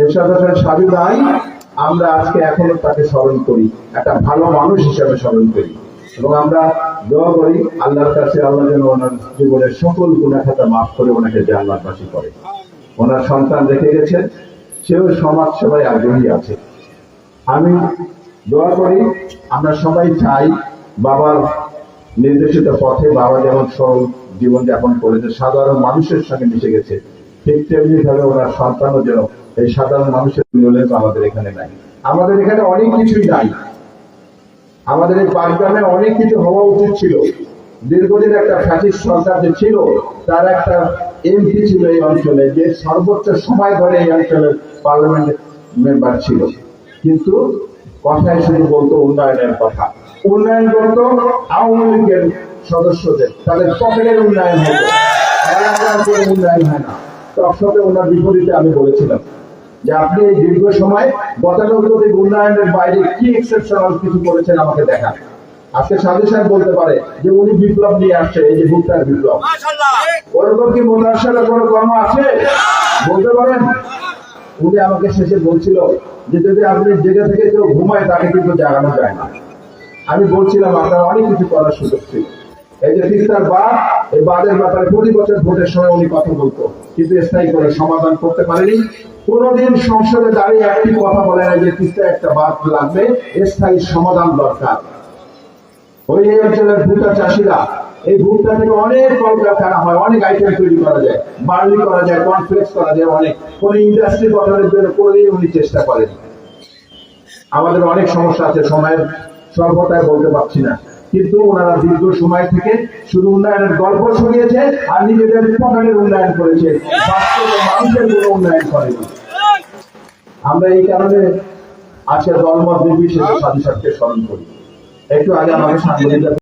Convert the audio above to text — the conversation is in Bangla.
এরশাদ হোসেন সাবি আমরা আজকে এখনও তাকে স্মরণ করি, একটা ভালো মানুষ হিসেবে স্মরণ করি। এবং আমরা দোয়া করি, আল্লাহর কাছে আল্লাহ যেন ওনার জীবনের সকল গুণাখাতা মাফ করে ওনাকে জান্নাতবাসী করে। ওনার সন্তান রেখে গেছেন, সেও সমাজ সেবায় আগ্রহী আছে। আমি দোয়া করি, আমরা সবাই চাই বাবার নির্দেশিত পথে বাবা যেমন সরল জীবনযাপন করেছে, সাধারণ মানুষের সঙ্গে মিশে গেছে, ঠিক তেমনি ভাবে ওনার সন্তানও যেন এই সাধারণ মানুষের মিলনে আমাদের এখানে নাই। আমাদের এখানে অনেক কিছুই নাই। আমাদের এই পাঁচগ্রামে অনেক কিছু হওয়া উচিত ছিল। দীর্ঘদিন একটা ফ্যাসিস্ট সরকার যে ছিল, তার একটা এমপি ছিল এই অঞ্চলে, যে সর্বোচ্চ সময় ধরে এই অঞ্চলের পার্লামেন্ট মেম্বার ছিল। কিন্তু কথায় শুধু বলতো উন্নয়নের কথা। উন্নয়ন করতো আওয়ামী লীগের সদস্যদের। তাদের পকেটের উন্নয়ন হতো উন্নয়ন হয় না। তৎসত্ত্বে ওনার বিপরীতে আমি বলেছিলাম। যে আপনি এই দীর্ঘ সময় গতানুগতিক উন্নয়নের বাইরে কি এক্সেপশনাল কিছু করেছেন আমাকে দেখান। আজকে সাধু সাহেব বলতে পারে যে উনি বিপ্লব নিয়ে আসছে এই যে ভুট্টার বিপ্লব। ওরকম কি কোনো কর্ম আছে? বলতে পারেন? উনি আমাকে শেষে বলছিল যে যদি আপনি জেগে থেকে কেউ ঘুমায় তাকে কিন্তু জাগানো যায় না। আমি বলছিলাম আপনার অনেক কিছু করার সুযোগ ছিল। এই যে তিস্তার বাদ এই বাদের ব্যাপারে প্রতি বছর ভোটের সময় উনি কথা বলতো কিন্তু স্থায়ী করে সমাধান করতে পারেনি। কোনোদিন সংসদে দাঁড়িয়ে একটি কথা বলে না যে তিস্তা একটা বাদ লাগবে, স্থায়ী সমাধান দরকার। ওই অঞ্চলের ভুট্টা চাষিরা, এই ভুট্টা থেকে অনেক কলকারখানা হয়, অনেক আইটেম তৈরি করা যায়, বার্লি করা যায় কনফ্লেক্স করা যায়, অনেক। কোন ইন্ডাস্ট্রি গঠনের জন্য কোনোদিন উনি চেষ্টা করেন আমাদের অনেক সমস্যা আছে, সময়ের স্বল্পতায় বলতে পারছি না। কিন্তু ওনারা দীর্ঘ সময় থেকে শুধু উন্নয়নের গল্প শুনিয়েছে আর নিজেদের পকেটের উন্নয়ন করেছে। মানুষের কোনো উন্নয়ন করে আমরা এই কারণে আজকে দলমত নির্বিশেষে সাথে সাথে স্মরণ করি। একটু আগে আমাকে সাংবাদিকরা